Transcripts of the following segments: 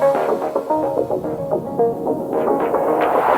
thank you.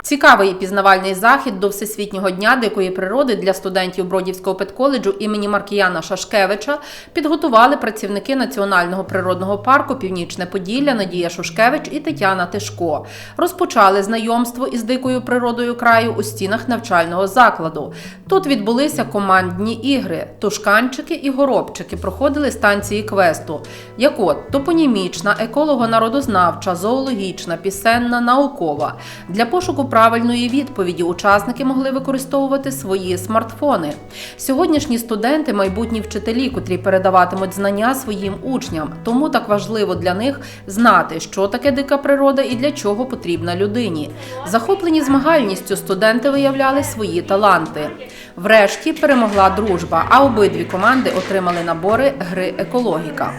Цікавий пізнавальний захід до Всесвітнього дня дикої природи для студентів Бродівського педколеджу імені Маркіяна Шашкевича підготували працівники Національного природного парку Північне Поділля Надія Шушкевич і Тетяна Тишко. Розпочали знайомство із дикою природою краю у стінах навчального закладу. Тут відбулися командні ігри. Тушканчики і горобчики проходили станції квесту, як от топонімічна, еколого-народознавча, зоологічна, пісенна, наукова. Для пошуку правильної відповіді учасники могли використовувати свої смартфони. Сьогоднішні студенти майбутні вчителі, котрі передаватимуть знання своїм учням. Тому так важливо для них знати, що таке дика природа і для чого потрібна людині. Захоплені змагальністю студенти виявляли свої таланти. Врешті перемогла дружба, а обидві команди отримали набори гри екологіка.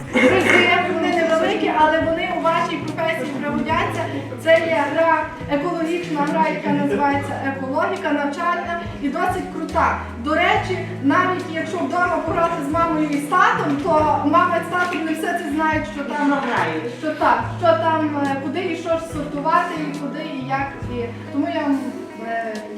Професії. Це є гра, екологічна гра, яка називається екологіка, навчальна і досить крута. До речі, навіть якщо вдома пограти з мамою і з татом, то мама з татом не все це знають, що там що так, що там, е, куди і що ж сортувати, і куди і як. І тому я вам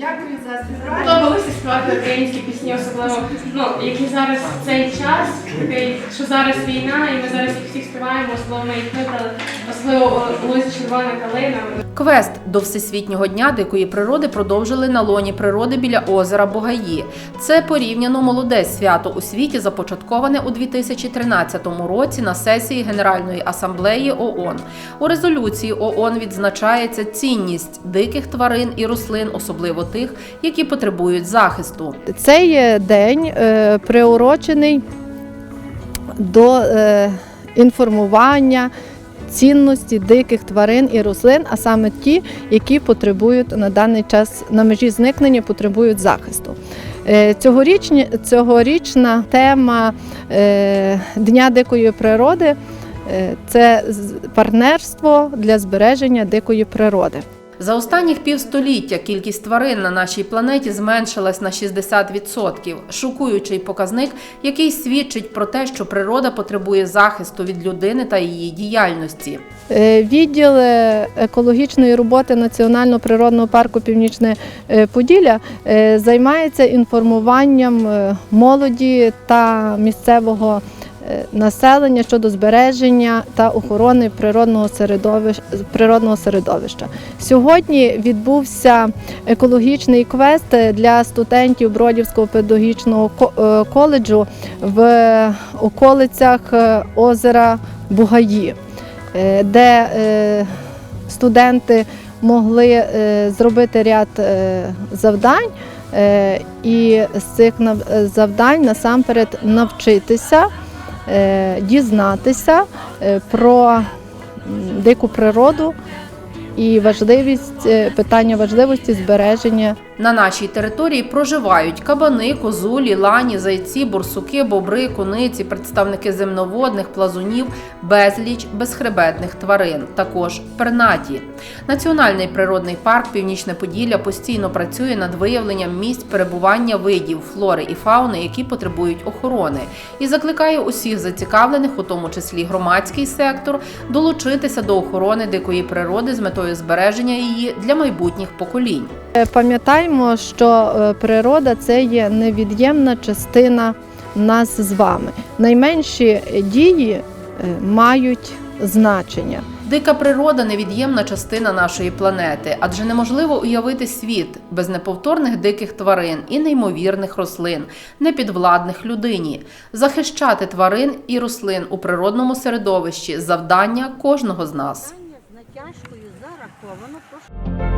дякую за співпрацю. Подобалося співати українські пісні, особливо ну, які зараз цей час, такий, що зараз війна, і ми зараз їх всіх співаємо, особливо ми їх вибрали, особливо Луз Червона калина. Квест до Всесвітнього дня дикої природи продовжили на лоні природи біля озера Богаї. Це порівняно молоде свято у світі, започатковане у 2013 році на сесії Генеральної асамблеї ООН. У резолюції ООН відзначається цінність диких тварин і рослин, особливо тих, які потребують захисту. Цей е, день е, приурочений до е, інформування цінності диких тварин і рослин, а саме ті, які потребують на даний час на межі зникнення, потребують захисту. Цьогорічні, цьогорічна тема Дня дикої природи це партнерство для збереження дикої природи. За останніх півстоліття кількість тварин на нашій планеті зменшилась на 60%, шокуючий показник, який свідчить про те, що природа потребує захисту від людини та її діяльності. Е, Відділ е, екологічної роботи Національного природного парку Північне е, Поділля займається інформуванням молоді та місцевого населення щодо збереження та охорони природного середовища. Природного середовища. Сьогодні відбувся екологічний квест для студентів Бродівського педагогічного е, коледжу в околицях е, озера Бугаї е, де е, студенти могли е, зробити ряд е, завдань, е, і з цих е, завдань насамперед навчитися, е, дізнатися е, про дику природу і важливість е, питання важливості збереження На нашій території проживають кабани, козулі, лані, зайці, борсуки, бобри, куниці, представники земноводних, плазунів, безліч безхребетних тварин, також пернаті. Національний природний парк Північне Поділля постійно працює над виявленням місць перебування видів флори і фауни, які потребують охорони, і закликає усіх зацікавлених, у тому числі громадський сектор, долучитися до охорони дикої природи з метою збереження її для майбутніх поколінь. Е, Пам'ятаємо, що е, природа це є невід'ємна частина нас з вами. Найменші дії е, мають значення. Дика природа невід'ємна частина нашої планети, адже неможливо уявити світ без неповторних диких тварин і неймовірних рослин, непідвладних людині. Захищати тварин і рослин у природному середовищі завдання кожного з нас. Натяжкою зараховано.